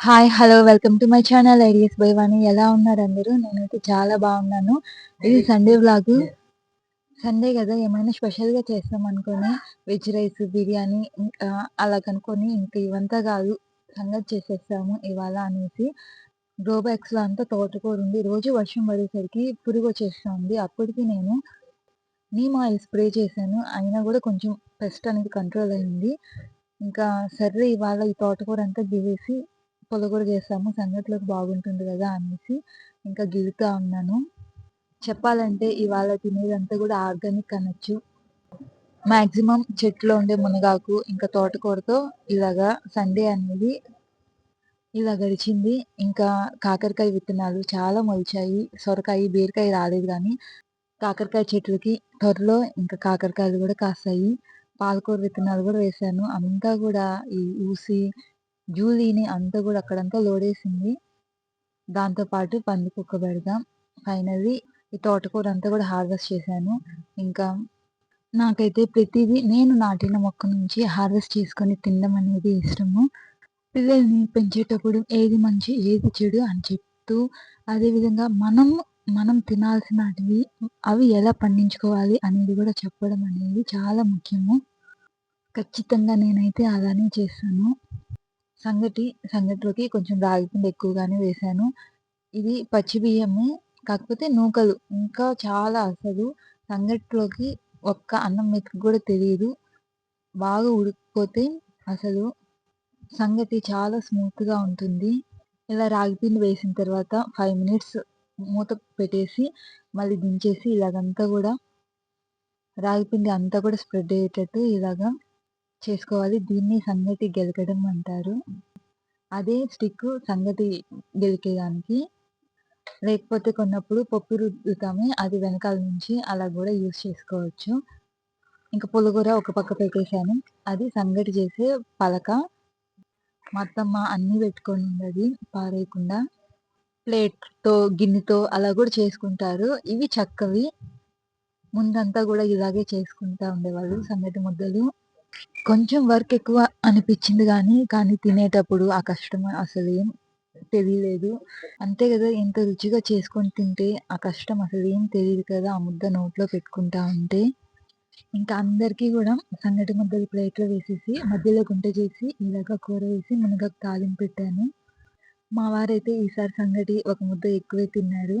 Hi hello welcome to my channel ideas by Vani ఎలా ఉన్నారు అందరూ? నేనైతే చాలా బాగున్నాను. ఇది సండే వ్లాగ్ సండే కదా ఏమైనా స్పెషల్గా చేస్తాం అనుకొని వెజ్ రైస్ బిర్యానీ అలా కనుక్కొని ఇంకా ఇవంతా కాదు సంగతి చేసేస్తాము ఇవాళ అనేసి. గ్రో బ్యాగ్స్లో అంతా తోటకూర ఉంది. రోజు వర్షం పడేసరికి పురుగు వచ్చేస్తుంది. అప్పటికి నేను నీమ్ ఆయిల్ స్ప్రే చేశాను. అయినా కూడా కొంచెం పెస్ట్ అనేది కంట్రోల్ అయింది. ఇంకా సర్రే ఇవాళ ఈ తోటకూర అంతా దివేసి పులగూర చేస్తాము సంగట్లోకి బాగుంటుంది కదా అనేసి ఇంకా గిలుతా ఉన్నాను. చెప్పాలంటే ఇవాళ తినేదంతా కూడా ఆర్గానిక్ అనొచ్చు. మాక్సిమం చెట్లో ఉండే మునగాకు ఇంకా తోటకూరతో ఇలాగా సండే అనేది ఇలా గడిచింది. ఇంకా కాకరకాయ విత్తనాలు చాలా మొలిచాయి. సొరకాయ బీరకాయ రాలేదు కానీ కాకరకాయ చెట్లకి త్వరలో ఇంకా కాకరకాయలు కూడా కాస్తాయి. పాలకూర విత్తనాలు కూడా వేశాను అంతా కూడా ఈ ఊసి జూలీని అంతా కూడా అక్కడంతా లోడేసింది. దాంతోపాటు పందికొక్క పెడదాం. ఫైనల్లీ ఈ తోటకూర అంతా కూడా హార్వెస్ట్ చేశాను. ఇంకా నాకైతే ప్రతిదీ నేను నాటిన మొక్క నుంచి హార్వెస్ట్ చేసుకొని తినడం అనేది ఇష్టము. పిల్లల్ని పెంచేటప్పుడు ఏది మంచి ఏది చెడు అని చెప్తూ అదేవిధంగా మనం మనం తినాల్సినటివి అవి ఎలా పండించుకోవాలి అనేది కూడా చెప్పడం అనేది చాలా ముఖ్యము. ఖచ్చితంగా నేనైతే అలానే చేస్తాను. సంగటి సంగటిలోకి కొంచెం రాగిపిండి ఎక్కువగానే వేశాను ఇది పచ్చి బియ్యము కాకపోతే నూకలు. ఇంకా చాలా అసలు సంగటిలోకి ఒక్క అన్నం మెతుకు కూడా తెలియదు బాగా ఉడికిపోతే అసలు సంగటి చాలా స్మూత్గా ఉంటుంది. ఇలా రాగిపిండి వేసిన తర్వాత ఫైవ్ మినిట్స్ మూత పెట్టేసి మళ్ళీ దించేసి ఇలాగంతా కూడా రాగిపిండి అంతా కూడా స్ప్రెడ్ అయ్యేటట్టు ఇలాగా చేసుకోవాలి. దీన్ని సంగటి గెలకడం అంటారు. అదే స్టిక్ సంగటి గెలికేదానికి. లేకపోతే కొన్నప్పుడు పప్పు రుద్దుతామే అది వెనకాల నుంచి అలా కూడా యూస్ చేసుకోవచ్చు. ఇంకా పులగూర ఒక పక్క పెట్టేశాను. అది సంగటి చేసే పలక. మొత్తమ్మ అన్నీ పెట్టుకొని ఉన్నది పారేయకుండా. ప్లేట్తో గిన్నెతో అలా కూడా చేసుకుంటారు. ఇవి చక్కవి. ముందంతా కూడా ఇలాగే చేసుకుంటా ఉండేవాళ్ళు సంగటి ముద్దలు. కొంచెం వర్క్ ఎక్కువ అనిపించింది కానీ కానీ తినేటప్పుడు ఆ కష్టం అసలు ఏం తెలియలేదు. అంతే కదా ఎంత రుచిగా చేసుకొని తింటే ఆ కష్టం అసలు ఏం తెలియదు కదా ఆ ముద్ద నోట్లో పెట్టుకుంటా ఉంటే. ఇంకా అందరికీ కూడా సంగటి ముద్దలు ప్లేట్లో వేసేసి మధ్యలో గుంట చేసి ఇలాగ కూర వేసి మునగకు తాలింపు పెట్టాను. మా వారైతే ఈసారి సంగటి ఒక ముద్ద ఎక్కువే తిన్నారు.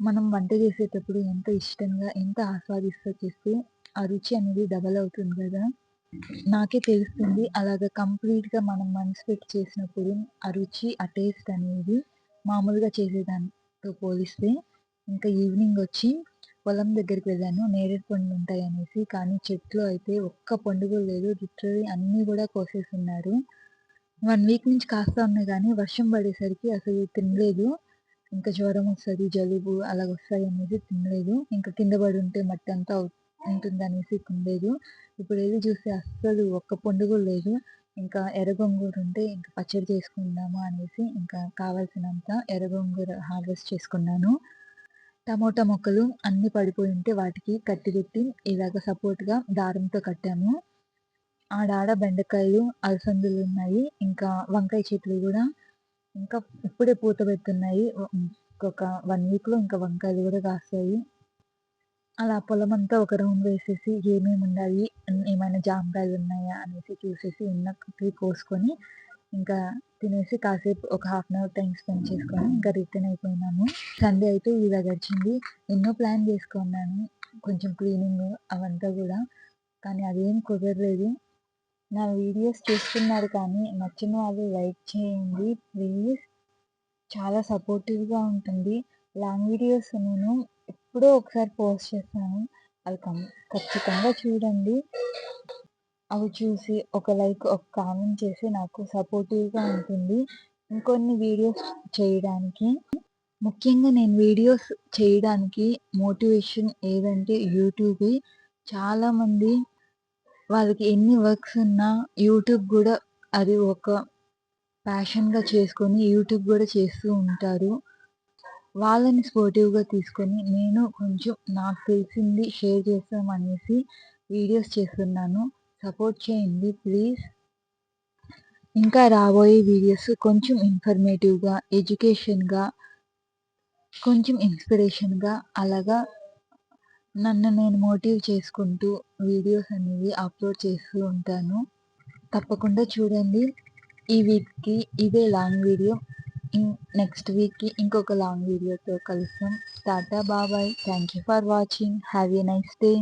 మనం వంట చేసేటప్పుడు ఎంత ఇష్టంగా ఎంత ఆస్వాదిస్తూ చేస్తే ఆ రుచి అనేది డబల్ అవుతుంది కదా. నాకే తెలుస్తుంది. అలాగ కంప్లీట్గా మనం మనసు పెట్టి చేసినప్పుడు ఆ రుచి ఆ టేస్ట్ అనేది మామూలుగా చేసేదానితో పోలిస్తే ఇంకా ఈవినింగ్ వచ్చి పొలం దగ్గరికి వెళ్ళాను. నేరేడు పండ్లు ఉంటాయి అనేసి కానీ చెట్లు అయితే ఒక్క పండుగ లేదు. లిటరలీ అన్నీ కూడా కోసేస్తున్నారు వన్ వీక్ నుంచి కాస్త ఉన్నాయి కానీ వర్షం పడేసరికి అసలు తినలేదు. ఇంకా జ్వరం వస్తుంది జలుబు అలాగ వస్తాయి అనేసి తినలేదు. ఇంకా కింద పడి ఉంటే మట్టి అంతా ఉంటుంది అనేసి తినలేదు. ఇప్పుడు వెళ్ళి చూస్తే అస్సలు ఒక్క పండుగ లేదు. ఇంకా ఎర్రగొంగూర ఉంటే ఇంకా పచ్చడి చేసుకుందాము అనేసి ఇంకా కావాల్సినంత ఎర్రగొంగూర హార్వెస్ట్ చేసుకున్నాను. టమోటా మొక్కలు అన్ని పడిపోయి ఉంటే వాటికి కట్టి పెట్టి ఇలాగ సపోర్ట్గా దారంతో కట్టాము. ఆడాడ బెండకాయలు అలసందులు ఉన్నాయి. ఇంకా వంకాయ చెట్లు కూడా ఇంకా ఇప్పుడే పూత పెడుతున్నాయి. ఇంకొక వన్ వీక్లో ఇంకా వంకాయలు కూడా కాస్తాయి. అలా పొలం అంతా ఒక రౌండ్ వేసేసి ఏమేమి ఉండాలి ఏమైనా జామకాయలు ఉన్నాయా అనేసి చూసేసి ఉన్నవి కోసుకొని ఇంకా తినేసి కాసేపు ఒక half an hour time spend చేసుకొని ఇంకా రిటర్న్ అయిపోయినాము. సండే అయితే ఇలా గడిచింది. ఎన్నో ప్లాన్ చేసుకున్నాను. కొంచెం క్లీనింగ్ అవంతా కూడా. కానీ అదేం కుదరలేదు. నా వీడియోస్ చూస్తున్నారు కానీ నచ్చిన వాళ్ళు లైక్ చేయండి ప్లీజ్. చాలా సపోర్టివ్గా ఉంటుంది. లాంగ్ వీడియోస్ నేను ఎప్పుడో ఒకసారి పోస్ట్ చేస్తాను అది కం ఖచ్చితంగా చూడండి. అవి చూసి ఒక లైక్ ఒక కామెంట్ చేసి నాకు సపోర్టివ్గా ఉంటుంది. ఇంకొన్ని వీడియోస్ చేయడానికి. ముఖ్యంగా నేను వీడియోస్ చేయడానికి మోటివేషన్ ఏదంటే యూట్యూబ్. చాలామంది వాళ్ళకి ఎన్ని వర్క్స్ ఉన్నా యూట్యూబ్ కూడా అది ఒక ప్యాషన్గా చేసుకొని యూట్యూబ్ కూడా చేస్తూ ఉంటారు. వాళ్ళని స్పోర్టివ్గా తీసుకొని నేను కొంచెం నాకు తెలిసింది షేర్ చేస్తాం అనేసి వీడియోస్ చేస్తున్నాను. సపోర్ట్ చేయండి ప్లీజ్ ఇంకా రాబోయే వీడియోస్ కొంచెం ఇన్ఫర్మేటివ్గా ఎడ్యుకేషన్గా కొంచెం ఇన్స్పిరేషన్గా అలాగా నన్ను నేను మోటివ్ చేసుకుంటూ వీడియోస్ అనేవి అప్లోడ్ చేస్తూ ఉంటాను. తప్పకుండా చూడండి. ఈ వీక్కి ఇదే లాంగ్ వీడియో నెక్స్ట్ వీక్కి ఇంకొక లాంగ్ వీడియోతో కలుస్తాం. టాటా బాబాయ్ thank you for watching. Have a nice day.